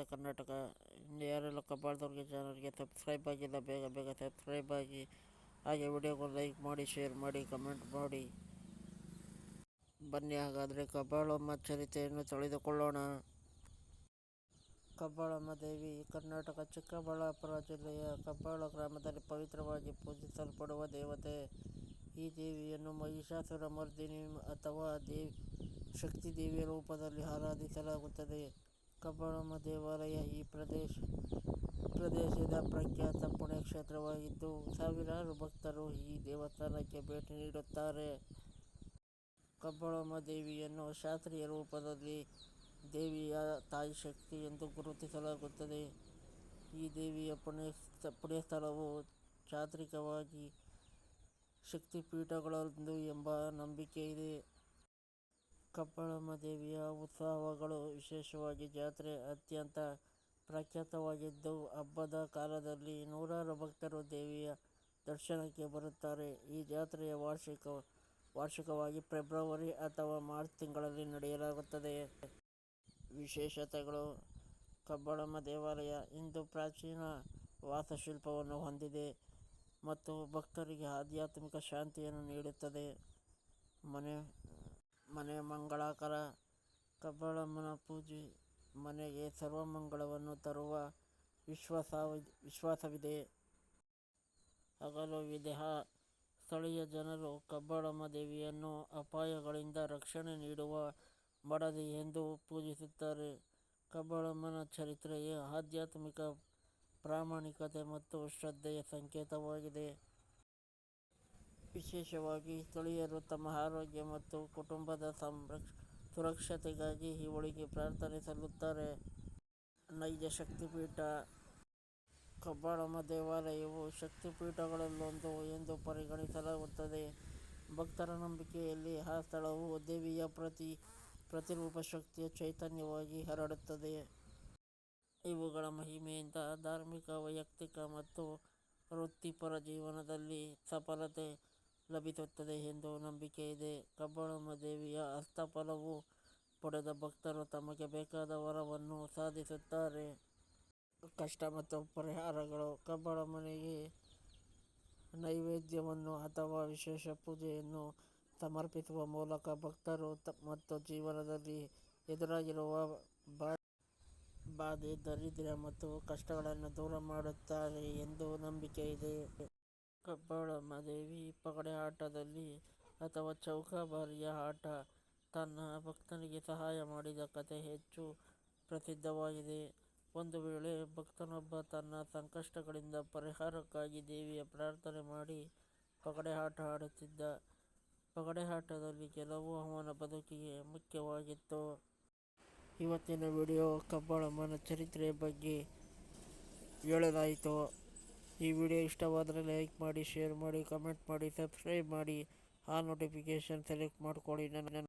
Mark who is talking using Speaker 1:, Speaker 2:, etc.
Speaker 1: ನಮಸ್ತೆ ಕರ್ನಾಟಕ, ಇನ್ನು ಯಾರೆಲ್ಲ ಕಬ್ಬಾಳ್ದವ್ರಿಗೆ ಜನರಿಗೆ ಸಬ್ಸ್ಕ್ರೈಬ್ ಆಗಿಲ್ಲ ಬೇಗ ಬೇಗ ಸಬ್ಸ್ಕ್ರೈಬ್ ಆಗಿ, ಹಾಗೆ ವಿಡಿಯೋಗೆ ಲೈಕ್ ಮಾಡಿ ಶೇರ್ ಮಾಡಿ ಕಮೆಂಟ್ ಮಾಡಿ. ಬನ್ನಿ ಹಾಗಾದರೆ ಕಬ್ಬಾಳಮ್ಮ ಚರಿತೆಯನ್ನು ತೊಳೆದುಕೊಳ್ಳೋಣ. ಕಬ್ಬಾಳಮ್ಮ ದೇವಿ, ಕರ್ನಾಟಕ ಚಿಕ್ಕಬಳ್ಳಾಪುರ ಜಿಲ್ಲೆಯ ಕಬ್ಬಾಳ ಗ್ರಾಮದಲ್ಲಿ ಪವಿತ್ರವಾಗಿ ಪೂಜಿಸಲ್ಪಡುವ ದೇವತೆ. ಈ ದೇವಿಯನ್ನು ಮಹಿಷಾಸುರ ಮರ್ದಿನಿ ಅಥವಾ ದೇವಿ ಶಕ್ತಿ ದೇವಿಯ ರೂಪದಲ್ಲಿ ಆರಾಧಿಸಲಾಗುತ್ತದೆ. ಕಬ್ಬಾಳಮ್ಮ ದೇವಾಲಯ ಈ ಪ್ರದೇಶ, ಪ್ರದೇಶದ ಪ್ರಖ್ಯಾತ ಪುಣ್ಯಕ್ಷೇತ್ರವಾಗಿದ್ದು ಸಾವಿರಾರು ಭಕ್ತರು ಈ ದೇವಸ್ಥಾನಕ್ಕೆ ಭೇಟಿ ನೀಡುತ್ತಾರೆ. ಕಬ್ಬಳಮ್ಮ ದೇವಿಯನ್ನು ಶಾಸ್ತ್ರೀಯ ರೂಪದಲ್ಲಿ ದೇವಿಯ ತಾಯಿ ಶಕ್ತಿ ಎಂದು ಗುರುತಿಸಲಾಗುತ್ತದೆ. ಈ ದೇವಿಯ ಪುಣ್ಯ ಪುಣ್ಯಸ್ಥಳವು ಚಾತ್ರಿಕವಾಗಿ ಶಕ್ತಿಪೀಠಗಳೊಂದು ಎಂಬ ನಂಬಿಕೆ ಇದೆ. ಕಬ್ಬಾಳಮ್ಮ ದೇವಿಯ ಉತ್ಸವಗಳು ವಿಶೇಷವಾಗಿ ಜಾತ್ರೆ ಅತ್ಯಂತ ಪ್ರಖ್ಯಾತವಾಗಿದ್ದು ಹಬ್ಬದ ಕಾಲದಲ್ಲಿ ನೂರಾರು ಭಕ್ತರು ದೇವಿಯ ದರ್ಶನಕ್ಕೆ ಬರುತ್ತಾರೆ. ಈ ಜಾತ್ರೆಯ ವಾರ್ಷಿಕ, ವಾರ್ಷಿಕವಾಗಿ ಫೆಬ್ರವರಿ ಅಥವಾ ಮಾರ್ಚ್ ತಿಂಗಳಲ್ಲಿ ನಡೆಯಲಾಗುತ್ತದೆ. ವಿಶೇಷತೆಗಳು. ಕಬ್ಬಾಳಮ್ಮ ದೇವಾಲಯ ಇಂದು ಪ್ರಾಚೀನ ವಾಸ್ತುಶಿಲ್ಪವನ್ನು ಹೊಂದಿದೆ ಮತ್ತು ಭಕ್ತರಿಗೆ ಆಧ್ಯಾತ್ಮಿಕ ಶಾಂತಿಯನ್ನು ನೀಡುತ್ತದೆ. ಮನೆ ಮನೆ ಮಂಗಳಕರ, ಕಬ್ಬಾಳಮ್ಮನ ಪೂಜೆ, ಮನೆಗೆ ಸರ್ವಮಂಗಳವನ್ನು ತರುವ ವಿಶ್ವಾಸ ವಿಶ್ವಾಸವಿದೆ. ಹಗಲು ವಿದೇಹ ಸ್ಥಳೀಯ ಜನರು ಕಬ್ಬಾಳಮ್ಮ ದೇವಿಯನ್ನು ಅಪಾಯಗಳಿಂದ ರಕ್ಷಣೆ ನೀಡುವ ಬಡದಿ ಎಂದು ಪೂಜಿಸುತ್ತಾರೆ. ಕಬ್ಬಾಳಮ್ಮನ ಚರಿತ್ರೆಯು ಆಧ್ಯಾತ್ಮಿಕ ಪ್ರಾಮಾಣಿಕತೆ ಮತ್ತು ಶ್ರದ್ಧೆಯ ಸಂಕೇತವಾಗಿದೆ. ವಿಶೇಷವಾಗಿ ಸ್ಥಳೀಯರು ತಮ್ಮ ಆರೋಗ್ಯ ಮತ್ತು ಕುಟುಂಬದ ಸಂರಕ್ಷ ಸುರಕ್ಷತೆಗಾಗಿ ಇವಳಿಗೆ ಪ್ರಾರ್ಥನೆ ಸಲ್ಲುತ್ತಾರೆ. ನೈಜ ಶಕ್ತಿಪೀಠ, ಕಬ್ಬಾಳಮ್ಮ ದೇವಾಲಯವು ಶಕ್ತಿಪೀಠಗಳಲ್ಲೊಂದು ಎಂದು ಪರಿಗಣಿಸಲಾಗುತ್ತದೆ. ಭಕ್ತರ ನಂಬಿಕೆಯಲ್ಲಿ ಆ ಸ್ಥಳವು ದೇವಿಯ ಪ್ರತಿ, ಪ್ರತಿರೂಪ ಶಕ್ತಿಯ ಚೈತನ್ಯವಾಗಿ ಹರಡುತ್ತದೆ. ಇವುಗಳ ಮಹಿಮೆಯಿಂದ ಧಾರ್ಮಿಕ, ವೈಯಕ್ತಿಕ ಮತ್ತು ವೃತ್ತಿಪರ ಜೀವನದಲ್ಲಿ ಸಫಲತೆ ಲಭಿಸುತ್ತದೆ ಎಂದು ನಂಬಿಕೆ ಇದೆ. ಕಬ್ಬಾಳಮ್ಮ ದೇವಿಯ ಹಸ್ತಫಲವು ಪಡೆದ ಭಕ್ತರು ತಮಗೆ ಬೇಕಾದ ವರವನ್ನು ಸಾಧಿಸುತ್ತಾರೆ. ಕಷ್ಟ ಮತ್ತು ಪರಿಹಾರಗಳು ಕಬ್ಬಾಳಮ್ಮನಿಗೆ ನೈವೇದ್ಯವನ್ನು ಅಥವಾ ವಿಶೇಷ ಪೂಜೆಯನ್ನು ಸಮರ್ಪಿಸುವ ಮೂಲಕ ಭಕ್ತರು ಮತ್ತು ಜೀವನದಲ್ಲಿ ಎದುರಾಗಿರುವ ಬಾಧೆ, ದರಿದ್ರ ಮತ್ತು ಕಷ್ಟಗಳನ್ನು ದೂರ ಮಾಡುತ್ತಾರೆ ಎಂದು ನಂಬಿಕೆ ಇದೆ. ಕಬ್ಬಾಳಮ್ಮ ದೇವಿ ಪಗಡೆ ಆಟದಲ್ಲಿ ಅಥವಾ ಚೌಕಾಬಾರಿಯ ಆಟ. ತನ್ನ ಭಕ್ತನಿಗೆ ಸಹಾಯ ಮಾಡಿದ ಕಥೆ ಹೆಚ್ಚು ಪ್ರಸಿದ್ಧವಾಗಿದೆ. ಒಂದು ವೇಳೆ ಭಕ್ತನೊಬ್ಬ ತನ್ನ ಸಂಕಷ್ಟಗಳಿಂದ ಪರಿಹಾರಕ್ಕಾಗಿ ದೇವಿಯ ಪ್ರಾರ್ಥನೆ ಮಾಡಿ ಪಗಡೆ ಆಟ ಆಡುತ್ತಿದ್ದ. ಪಗಡೆ ಆಟದಲ್ಲಿ ಗೆಲುವು ಅವನ ಬದುಕಿಗೆ ಮುಖ್ಯವಾಗಿತ್ತು. ಇವತ್ತಿನ ವಿಡಿಯೋ ಕಬ್ಬಾಳಮ್ಮನ ಚರಿತ್ರೆಯ ಬಗ್ಗೆ ಹೇಳಲಾಯಿತು. ಈ ವಿಡಿಯೋ ಇಷ್ಟವಾದರೆ ಲೈಕ್ ಮಾಡಿ, ಶೇರ್ ಮಾಡಿ, ಕಮೆಂಟ್ ಮಾಡಿ, ಸಬ್ಸ್ಕ್ರೈಬ್ ಮಾಡಿ ಆ ನೋಟಿಫಿಕೇಶನ್ ಸೆಲೆಕ್ಟ್ ಮಾಡಿಕೊಳ್ಳಿ ನನ್ನ.